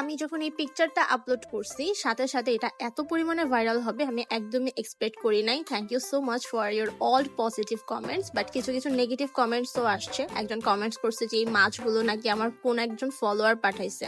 আমি যখন এই পিকচারটা আপলোড করছি, সাথে সাথে এটা এত পরিমাণে ভাইরাল হবে, আমি একদমই এক্সপেক্ট করি নাই। Thank you so much for your all positive comments but কিছু কিছু নেগেটিভ কমেন্টসও আসছে। একজন কমেন্টস করছে যে, এই মাছগুলো নাকি আমার কোন একজন ফলোয়ার পাঠাইছে?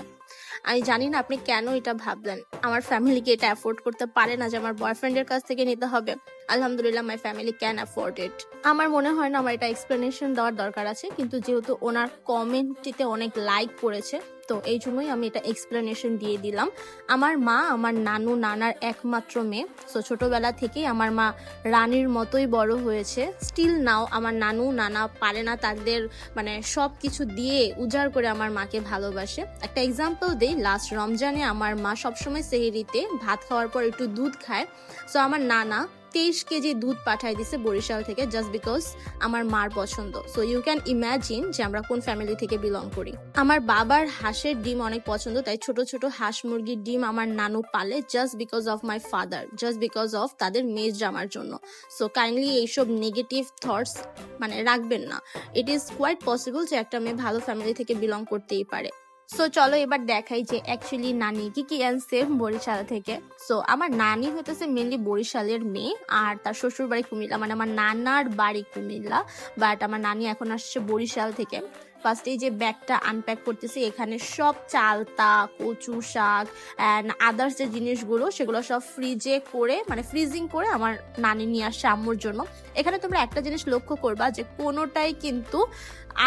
আমি জানি না আপনি কেন এটা ভাবলেন। আমার ফ্যামিলিকে এটা অ্যাফোর্ড করতে পারে না যে আমার বয়ফ্রেন্ডের কাছ থেকে নিতে হবে। আলহামদুলিল্লাহ my family can afford it আমার মনে হয় না আমার এটা এক্সপ্লেনেশন দেওয়ার দরকার আছে, কিন্তু যেহেতু ওনার কমেন্টটিতে অনেক লাইক পড়েছে, তো এই জন্যই আমি এটা এক্সপ্লেনেশন দিয়ে দিলাম। আমার মা আমার নানু, নানার একমাত্র মেয়ে সো ছোটবেলা থেকেই আমার মা রানীর মতোই বড় হয়েছে। স্টিল নাও আমার নানু, নানা পারে না তাদের মানে সব কিছু দিয়ে উজাড় করে আমার মাকে ভালোবাসে। একটা এক্সাম্পল দেই লাস্ট রমজানে আমার মা সবসময় সেহেরিতে ভাত খাওয়ার পর একটু দুধ খায়। সো আমার নানা তেইশ কেজি দুধ পাঠাই দিছে বরিশাল থেকে জাস্ট বিকজ আমার মার পছন্দ। সো ইউ ক্যান ইম্যাজিন যে আমরা কোন ফ্যামিলি থেকে বিলং করি। আমার বাবার হাঁসের ডিম অনেক পছন্দ, তাই ছোট ছোট হাঁস মুরগির ডিম আমার নানু পালে just because of my father just because of তাদের মেজ জামার জন্য। সো কাইন্ডলি এইসব নেগেটিভ থটস মানে রাখবেন না। ইট ইজ কোয়াইট পসিবল যে একটা মেয়ে ভালো ফ্যামিলি থেকে বিলং করতেই পারে। সো চলো এবার দেখাই যে অ্যাকচুয়ালি নানি কি কি আনছে বরিশাল থেকে। সো আমার নানি হতেছে মেনলি বরিশালের মেয়ে, আর তার শ্বশুর বাড়ি কুমিল্লা মানে আমার নানার বাড়ি কুমিল্লা বাট আমার নানি এখন আসছে বরিশাল থেকে। ফার্স্টে যে ব্যাগটা আনপ্যাক করতেছি, এখানে সব চালতা, কচু শাক অ্যান্ড আদার্স যে জিনিসগুলো, সেগুলো সব ফ্রিজে করে মানে ফ্রিজিং করে আমার নানি নিয়ে আসছে আম্মুর জন্য। এখানে তোমরা একটা জিনিস লক্ষ্য করবা যে কোনোটাই কিন্তু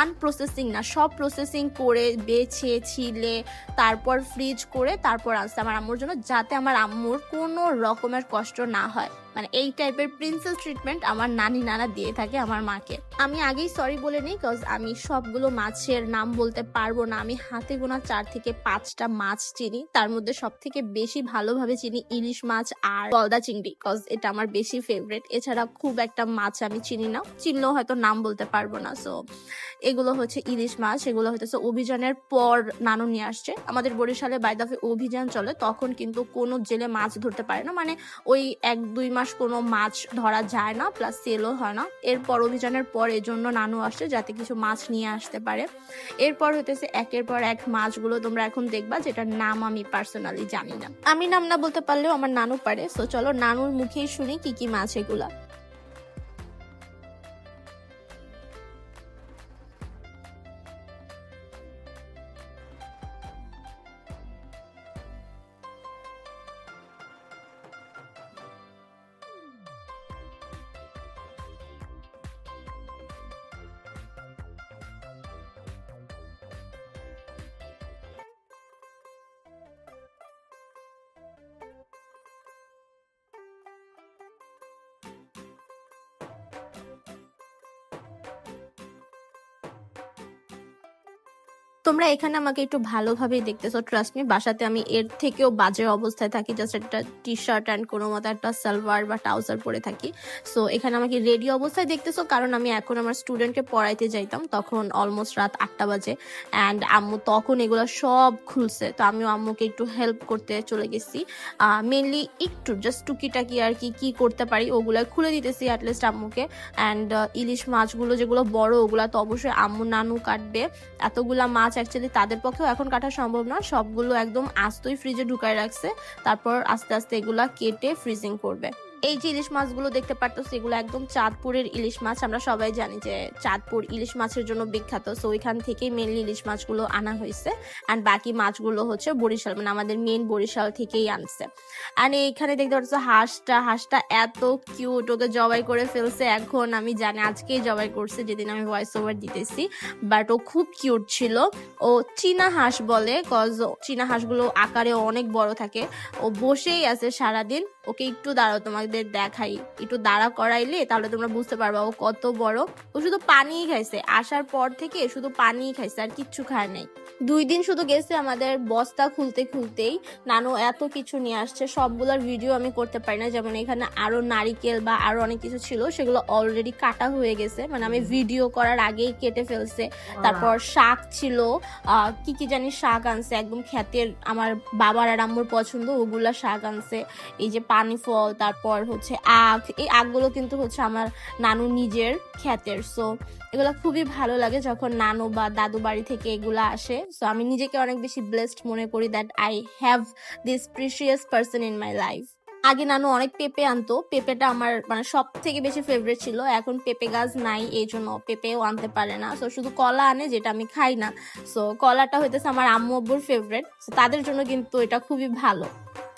আনপ্রসেসিং না, সব প্রসেসিং করে বেছে, ছিলে, তারপর ফ্রিজ করে তারপর আসছে আমার আম্মুর জন্য, যাতে আমার আম্মুর কোনো রকমের কষ্ট না হয়। মানে এই টাইপের প্রিন্সেস ট্রিটমেন্ট আমার নানি নানা দিয়ে থাকে আমার মাকে। আমি আগেই সরি বলে নিই কজ আমি সবগুলো মাছের নাম বলতে পারব না। আমি হাতে গোনা চার থেকে পাঁচটা মাছ চিনি, তার মধ্যে সব থেকে বেশি ভালোভাবে চিনি ইলিশ মাছ আর গলদা চিংড়ি কজ এটা আমার বেশি ফেভারিট এছাড়া খুব একটা মাছ আমি চিনি না। চিনলেও হয়তো নাম বলতে পারব না সো এগুলো হচ্ছে ইলিশ মাছ, এগুলো হচ্ছে অভিযানের পর নানু নিয়ে আসছে। আমাদের বরিশালে বাইদাফে অভিযান চলে, তখন কিন্তু কোনো জেলে মাছ ধরতে পারে না। মানে ওই এক, দুই মাস কোনো মাছ ধরা যায় না প্লাস সেলও হয় না। এরপর অভিযানের পর এই জন্য নানু আসছে, যাতে কিছু মাছ নিয়ে আসতে পারে। এরপর হতেছে একের পর এক মাছগুলো তোমরা এখন দেখবা, যেটার নাম আমি পার্সোনালি জানি না। আমি নাম না বলতে পারলেও আমার নানু পারে। সো চলো নানুর মুখেই শুনি কি কি মাছ এগুলা। তোমরা এখানে আমাকে একটু ভালোভাবেই দেখতেছো ট্রাস্ট মি বাসাতে আমি এর থেকেও বাজে অবস্থায় থাকি জাস্ট একটা টি শার্ট অ্যান্ড কোনো মতো একটা সালোয়ার বা ট্রাউজার পরে থাকি। সো এখানে আমাকে রেডি অবস্থায় দেখতেছো, কারণ আমি এখন আমার স্টুডেন্টকে পড়াইতে যাইতাম, তখন অলমোস্ট রাত আটটা বাজে অ্যান্ড আম্মু তখন এগুলো সব খুলছে। তো আমিও আম্মুকে একটু হেল্প করতে চলে গেছি। মেনলি একটু জাস্ট টুকিটাকি আর কি কি করতে পারি, ওগুলো খুলে দিতেছি অ্যাটলিস্ট আম্মুকে। অ্যান্ড ইলিশ মাছগুলো যেগুলো বড়, ওগুলো তো অবশ্যই আম্মু নানু কাটবে। এতগুলা মাছ অ্যাকচুয়ালি তাদের পক্ষেও এখন কাটা সম্ভব না। সবগুলো একদম আস্তই ফ্রিজে ঢুকায় রাখছে। তারপর আস্তে আস্তে এগুলা কেটে ফ্রিজিং করবে। এই যে ইলিশ মাছগুলো দেখতে পারতো সেগুলো একদম চাঁদপুরের ইলিশ মাছ। আমরা সবাই জানি যে চাঁদপুর ইলিশ মাছের জন্য বিখ্যাত। সো ওইখান থেকেই মেনলি ইলিশ মাছগুলো আনা হয়েছে। অ্যান্ড বাকি মাছগুলো হচ্ছে বরিশাল মানে আমাদের মেন বরিশাল থেকেই আনছে। অ্যান্ড এইখানে দেখতে পাচ্ছ হাঁসটা হাঁসটা এত কিউট ওকে জবাই করে ফেলছে। এখন আমি জানি আজকেই জবাই করছে, যেদিন আমি ভয়েস ওভার দিতেছি। বাট ও খুব কিউট ছিল। ও চীনা হাঁস বলে কজ চীনা হাঁসগুলো আকারে অনেক বড় থাকে। ও বসেই আছে সারাদিন। ওকে একটু দাঁড়াও তোমাদের দেখাই। একটু দাঁড়া করাইলে তাহলে তোমরা বুঝতে পারবা ও কত বড়। ও শুধু পানিই খাইছে আসার পর থেকে শুধু পানিই খাইছে আর কিচ্ছু খায় নাই। দুই দিন শুধু গেছে আমাদের বস্তা খুলতে খুলতেই। নানু এত কিছু নিয়ে আসছে সবগুলোর ভিডিও আমি করতে পারি না। যেমন এখানে আরও নারিকেল বা আরও অনেক কিছু ছিল সেগুলো অলরেডি কাটা হয়ে গেছে। মানে আমি ভিডিও করার আগেই কেটে ফেলছে। তারপর শাক ছিল আহ, কি কি জানি শাক আনছে একদম খ্যাতের আমার বাবার আর আম্মুর পছন্দ ওগুলা শাক আনছে। এই যে পানি ফল তারপর হচ্ছে আখ। এই আখগুলো কিন্তু হচ্ছে আমার নানু নিজের খ্যাতের। সো এগুলো খুবই ভালো লাগে যখন নানু বা দাদু বাড়ি থেকে এগুলো আসে। সো আমি নিজেকে অনেক বেশি ব্লেসড মনে করি that I have this precious person in my life আগে নানু অনেক পেঁপে আনতো। পেঁপেটা আমার মানে সব থেকে বেশি ফেভারিট ছিল। এখন পেঁপে গাছ নাই এই জন্য পেঁপেও আনতে পারে না। সো শুধু কলা আনে, যেটা আমি খাই না। সো কলাটা হইতেছে আমার আম্মু আব্বুর ফেভারিট তাদের জন্য কিন্তু এটা খুবই ভালো।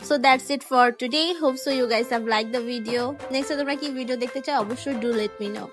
So that's it for today hope so you guys have like the video next তোমরা কি ভিডিও দেখতে চাও, অবশ্যই ডু লেট মি নো